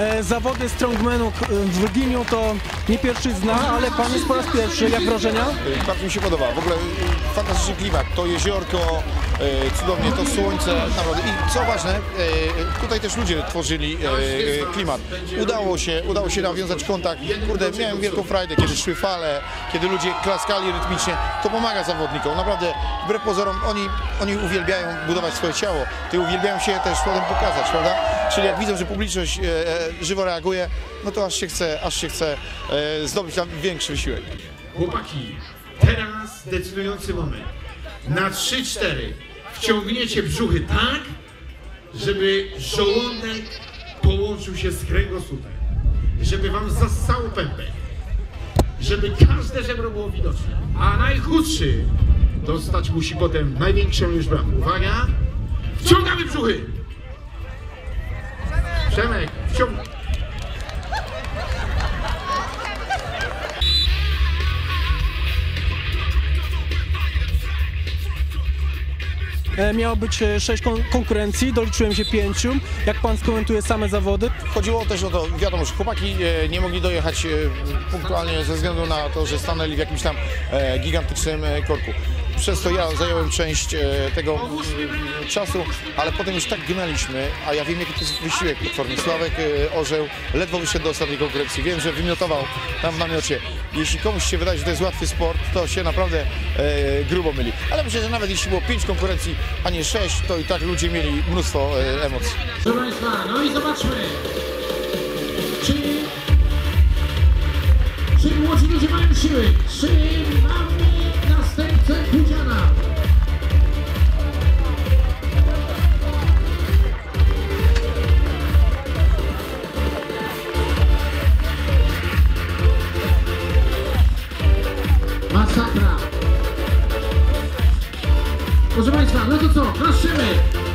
E, zawody strongmanów e, w Lubliniu to nie pierwszy zna, ale pan jest po raz pierwszy. Jak wrażenia? Y, Bardzo mi się podoba. W ogóle y, fantastyczny klimat. To jeziorko, cudownie, to słońce, naprawdę. I co ważne, tutaj też ludzie tworzyli klimat. Udało się, udało się nawiązać kontakt. Kurde, miałem wielką frajdę, kiedy szły fale, kiedy ludzie klaskali rytmicznie. To pomaga zawodnikom. Naprawdę, wbrew pozorom, oni, oni uwielbiają budować swoje ciało. Ty uwielbiają się też potem pokazać, prawda? Czyli jak widzą, że publiczność e, e, żywo reaguje, no to aż się chce, aż się chce e, zdobyć tam większy wysiłek. Chłopaki, teraz decydujący moment. Na 3-4 wciągniecie brzuchy tak, żeby żołądek połączył się z kręgosłupem. Żeby wam zassało pępek. Żeby każde żebro było widoczne. A najchudszy dostać musi potem największą bramę. Uwaga! Wciągamy brzuchy! Przemek, wciągaj. E, miało być e, sześć kon- konkurencji, doliczyłem się pięciu. Jak pan skomentuje same zawody? Chodziło też o to, wiadomo, że chłopaki e, nie mogli dojechać punktualnie ze względu na to, że stanęli w jakimś tam gigantycznym korku. Przez to ja zająłem część e, tego mm, czasu, ale potem już tak gnaliśmy, a ja wiem jaki to jest wysiłek potworny. Sławek e, Orzeł ledwo wyszedł do ostatniej konkurencji. Wiem, że wymiotował tam w namiocie. Jeśli komuś się wydaje, że to jest łatwy sport, to się naprawdę e, grubo myli. Ale myślę, że nawet jeśli było pięć konkurencji, a nie sześć, to i tak ludzie mieli mnóstwo e, emocji. Proszę Państwa, no i zobaczmy, czy, czy młodzi ludzie mają siły, czy mamy Masakra. Proszę Państwa, no to co, prosimy.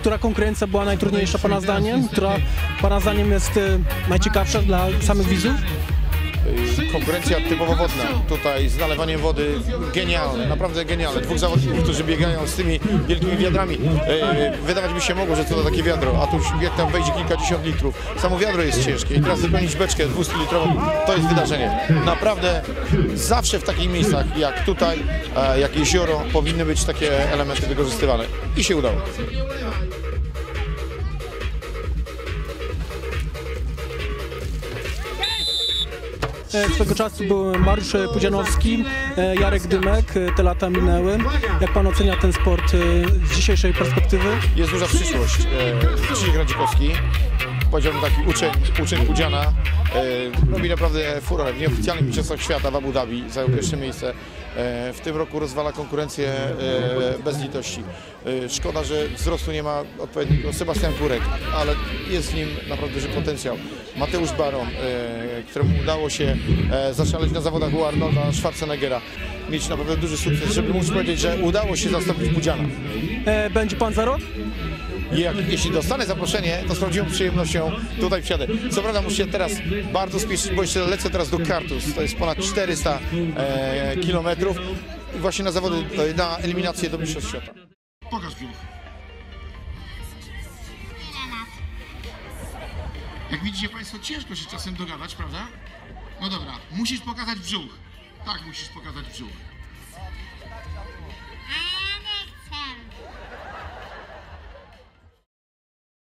Która konkurencja była najtrudniejsza pana zdaniem? Która pana zdaniem jest e, najciekawsza dla samych widzów? Konkurencja typowo wodna. Tutaj z nalewaniem wody genialne, naprawdę genialne. Dwóch zawodników, którzy biegają z tymi wielkimi wiadrami. Y, Wydawać by się mogło, że co to takie wiadro, a tu jak tam wejdzie kilkadziesiąt litrów. Samo wiadro jest ciężkie i teraz wypełnić beczkę 200-litrową to jest wydarzenie. Naprawdę zawsze w takich miejscach jak tutaj, e, jak jezioro powinny być takie elementy wykorzystywane. I się udało. Swego czasu był Mariusz Pudzianowski, e, Jarek Dymek, e, te lata minęły. Jak pan ocenia ten sport e, z dzisiejszej perspektywy? jest duża przyszłość. E, Krzysiek Radzikowski, powiedziałbym taki uczeń, uczeń Pudziana, e, robi naprawdę furorę. W nieoficjalnych mistrzostwach świata w Abu Dhabi zajął pierwsze miejsce. E, w tym roku rozwala konkurencję e, bez litości. E, szkoda, że wzrostu nie ma odpowiedniego. Sebastian Kurek, ale jest w nim naprawdę duży potencjał. Mateusz Baron, e, któremu udało się e, zaszaleć na zawodach u Arnolda Schwarzeneggera. Mieć naprawdę duży sukces, żeby móc powiedzieć, że udało się zastąpić Pudziana. E, Będzie pan za rok? jak, jeśli dostanę zaproszenie, to z prawdziwą przyjemnością tutaj wsiadę. Co prawda muszę teraz bardzo spieszyć, bo jeszcze lecę teraz do Kartus. To jest ponad 400 e, kilometrów właśnie na zawody, e, na eliminację do Mistrzostw Świata. Pokaż piłkę. Jak widzicie Państwo, ciężko się czasem dogadać, prawda? No dobra, musisz pokazać brzuch. Tak, musisz pokazać brzuch. A ja nie chcę.